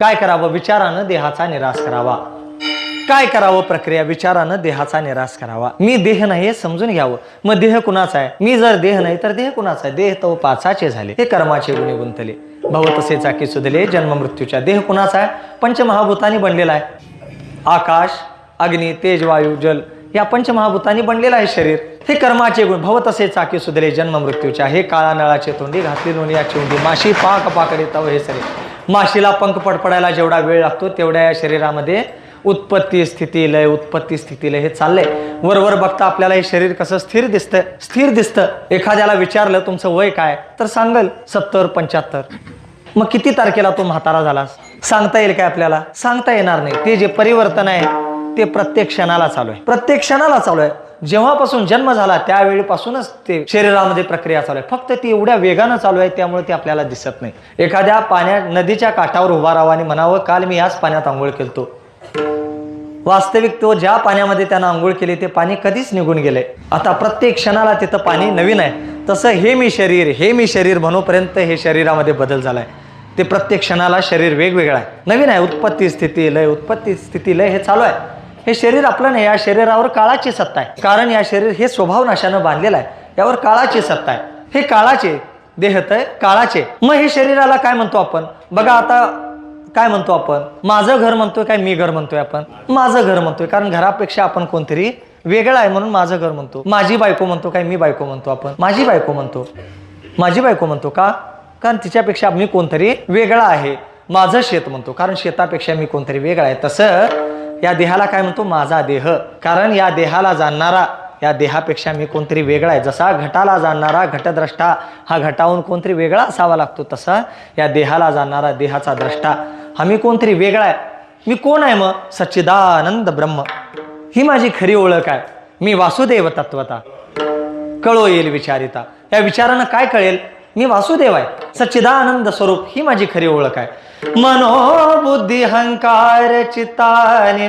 काय करावं? विचारानं देहाचा निराश करावा. काय करावं? प्रक्रिया विचारानं देहाचा निराश करावा. मी देह नाही हे समजून घ्यावं. मग देह कुणाचा आहे? मी जर देह नाही तर देह कुणाचा आहे? देह तो पाचाचे झाले. हे कर्माचे गुणे गुंतले. भव तसे चाकी सुधले जन्म मृत्यूच्या. देह कुणाचा आहे? पंचमहाभूतानी बनलेला आहे. आकाश अग्नी तेज वायू जल या पंचमहाभूतांनी बनलेलं आहे शरीर. हे कर्माचे गुण भव तसे चाकी सुधले जन्म मृत्यूच्या. हे काळा नळाचे तोंडी घातली लोणी या चिवंडी माशी पाक पाकडे तव हे शरीर. माशीला पंख पडपडायला जेवढा वेळ लागतो तेवढ्या या शरीरामध्ये उत्पत्ती स्थिती लय उत्पत्ती स्थिती लय हे चाललंय. वरवर बघता आपल्याला हे शरीर कसं स्थिर दिसतं स्थिर दिसतं. एखाद्याला विचारलं तुमचं वय काय? तर सांगल सत्तर पंच्याहत्तर. मग किती तारखेला तो म्हातारा झालास? सांगता येईल काय आपल्याला? सांगता येणार नाही. ते जे परिवर्तन आहे ते प्रत्येक क्षणाला चालू आहे. प्रत्येक क्षणाला चालू आहे. जेव्हापासून जन्म झाला त्यावेळीपासूनच ते शरीरामध्ये प्रक्रिया चालू आहे. फक्त ती एवढ्या वेगानं चालू आहे त्यामुळे ते आपल्याला दिसत नाही. एखाद्या पाण्या नदीच्या काठावर उभा राहावं आणि म्हणावं काल मी याच पाण्यात आंघोळ केलतो. वास्तविक तो ज्या पाण्यामध्ये त्यानं आंघोळ केली ते पाणी कधीच निघून गेले. आता प्रत्येक क्षणाला तिथं पाणी नवीन आहे. तसं हे मी शरीर हे मी शरीर म्हणूपर्यंत हे शरीरामध्ये बदल झालाय. ते प्रत्येक क्षणाला शरीर वेगवेगळं आहे. नवीन आहे उत्पत्ती स्थिती लय उत्पत्ती स्थिती लय हे चालू आहे. हे शरीर आपलं नाही या शरीरावर काळाची सत्ता आहे. कारण या शरीर हे स्वभाव नाशानं बांधलेलं आहे. यावर काळाची सत्ता आहे. हे काळाचे देहत आहे काळाचे. मग हे शरीराला काय म्हणतो आपण? बघा आता काय म्हणतो आपण? माझं घर म्हणतोय काय मी घर म्हणतोय आपण? माझं घर म्हणतोय. कारण घरापेक्षा आपण कोणतरी वेगळं आहे म्हणून माझं घर म्हणतो. माझी बायको म्हणतो काय मी बायको म्हणतो आपण? माझी बायको म्हणतो. माझी बायको म्हणतो का? कारण तिच्यापेक्षा मी कोणतरी वेगळा आहे. माझं शेत म्हणतो. कारण शेतापेक्षा मी कोणतरी वेगळा आहे. तसं या देहाला काय म्हणतो? माझा देह. कारण या देहाला जाणणारा या देहापेक्षा मी कोणतरी वेगळा आहे. जसा घटाला जाणणारा घटद्रष्टा हा घटाहून कोणतरी वेगळा असावा लागतो तसा या देहाला जाणणारा देहाचा द्रष्टा. हा मी कोणतरी वेगळा आहे? मी कोण आहे मग? सच्चिदानंद ब्रह्म. ही माझी खरी ओळख आहे. मी वासुदेव तत्वता. कळो येईल विचारिता. या विचारानं काय कळेल? मी वासुदेव आहे. सच्चिदानंद स्वरूप ही माझी खरी ओळख आहे. मनोबुद्धिहङ्कार चित्तानि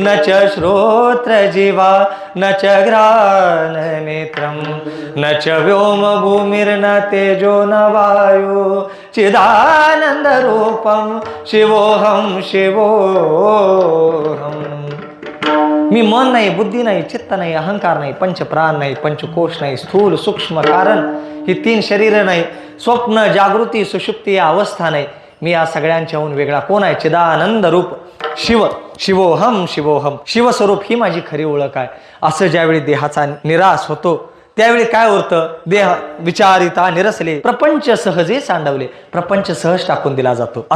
न च श्रोत्रजीवा न च ग्राननेत्रं न च व्योमभूमिर्न तेजो न वायु। चिदानन्दरूपं शिवोऽहं शिवोऽहम्। मी मन नाही बुद्धी नाही चित्त नाही अहंकार नाही पंचप्राण नाही पंचकोश नाही स्थूल सूक्ष्म कारण ही तीन शरीर नाही स्वप्न जागृती सुषुप्ती या अवस्था नाही. मी या सगळ्यांच्याहून वेगळा कोण आहे? चिदानंद रूप. शिव. शिवोहम शिवोहम. शिवस्वरूप ही माझी खरी ओळख आहे. असं ज्यावेळी देहाचा निराश होतो त्यावेळी काय होतं देह विचारिता निरसले. प्रपंच सहजे सांडवले. प्रपंच सहज टाकून दिला जातो.